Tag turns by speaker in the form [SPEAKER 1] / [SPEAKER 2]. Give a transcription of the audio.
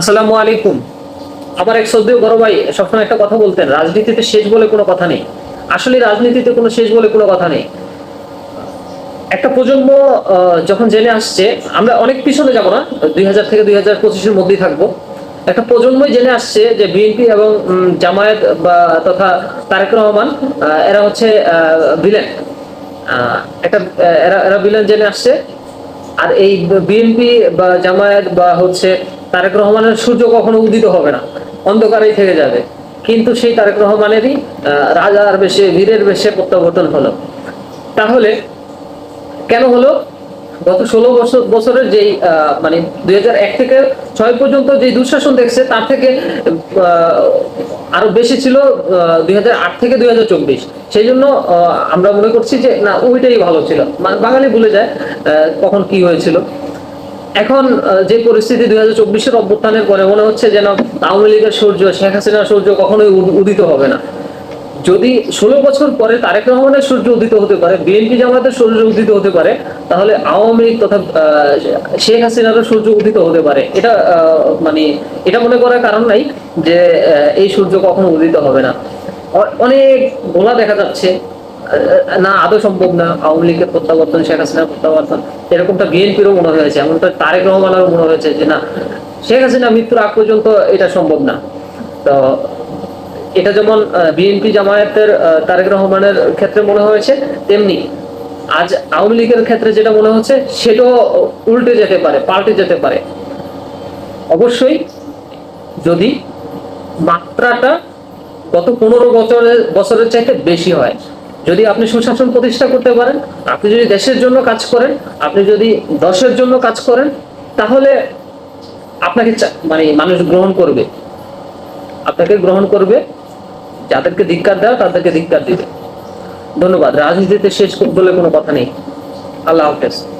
[SPEAKER 1] আসসালামু আলাইকুম। আমার এক শ্রদ্ধেয় বড় ভাই সবসময় একটা কথা বলতেন, রাজনীতিতে শেষ বলে কোনো কথা নেই। আসলে রাজনীতিতে কোনো শেষ বলে কোনো কথা নেই। একটা প্রজন্ম যখন জেনে আসছে, আমরা অনেক পিছনে যাব না, দুই হাজার থেকে দুই হাজার পঁচিশের মধ্যেই থাকব। একটা প্রজন্মই জেনে আসছে যে বিএনপি এবং জামায়াত বা, তথা তারেক রহমান এরা হচ্ছে ভিলেন একটা, এরা এরা ভিলেন জেনে আসছে। আর এই বিএনপি বা জামায়াত বা হচ্ছে তারেক রহমানের সূর্য কখনো উদিত হবে না, অন্ধকারেই থেকে যাবে। কিন্তু সেই তারেক রহমানেরই রাজার বেশে, বীরের বেশে প্রত্যাবর্তন হলো। তাহলে কেন হলো? গত ষোলো বছর, বছরের যেই মানে দুই থেকে ছয় পর্যন্ত যে দুঃশাসন দেখছে, তার থেকে আরও বেশি ছিল দুই থেকে দুই হাজার চব্বিশ। সেই জন্য আমরা মনে করছি যে, না, ওইটাই ভালো ছিল। বাঙালি ভুলে যায় কখন কি হয়েছিল। এখন যে পরিস্থিতি দুই হাজার চব্বিশের অভ্যুত্থানের পরে মনে হচ্ছে যেন আওয়ামী লীগের সূর্য, শেখ হাসিনার সূর্য কখনোই উদিত হবে না। যদি ষোলো বছর পরে তারেক রহমানের সূর্য উদিত হতে পারে, বিএনপি জামাতের সূর্য উদিত হতে পারে, তাহলে আওয়ামী লীগ তথা শেখ হাসিনারও সূর্য উদিত হতে পারে। এটা মানে এটা মনে করার কারণ নাই যে এই সূর্য কখনো উদিত হবে না। অনেক গোলা দেখা যাচ্ছে। না, আদৌ সম্ভব না। আওয়ামী লীগের প্রত্যাবর্তন, শেখ হাসিনার প্রত্যাবর্তন, এরকমটা বিএনপিরও মনে হয়েছে, এমনটা তারেক রহমানেরও মনে হয়েছে যে না, শেখ হাসিনা মৃত্যুর আগ পর্যন্ত এটা সম্ভব না। তো এটা যেমন বিএনপি জামায়াতের তারেক রহমানের ক্ষেত্রে মনে হয়েছে, তেমনি আজ আওয়ামী লীগের ক্ষেত্রে যেটা মনে হচ্ছে, সেটাও উল্টে যেতে পারে, পাল্টে যেতে পারে। অবশ্যই যদি মাত্রাটা গত পনেরো বছরের বছরের চাইতে বেশি হয় যদি আপনি সুশাসন প্রতিষ্ঠা করতে পারেন, আপনি যদি দেশের জন্য কাজ করেন, আপনি যদি দশের জন্য কাজ করেন, তাহলে আপনাকে মানে মানুষ গ্রহণ করবে। আপনাকে গ্রহণ করবে, যাদেরকে ধিক্কার দেওয়া তাদেরকে ধিক্কার দিবে। ধন্যবাদ। রাজনীতিতে শেষ বলে কোনো কথা নেই। আল্লাহ হাফেজ।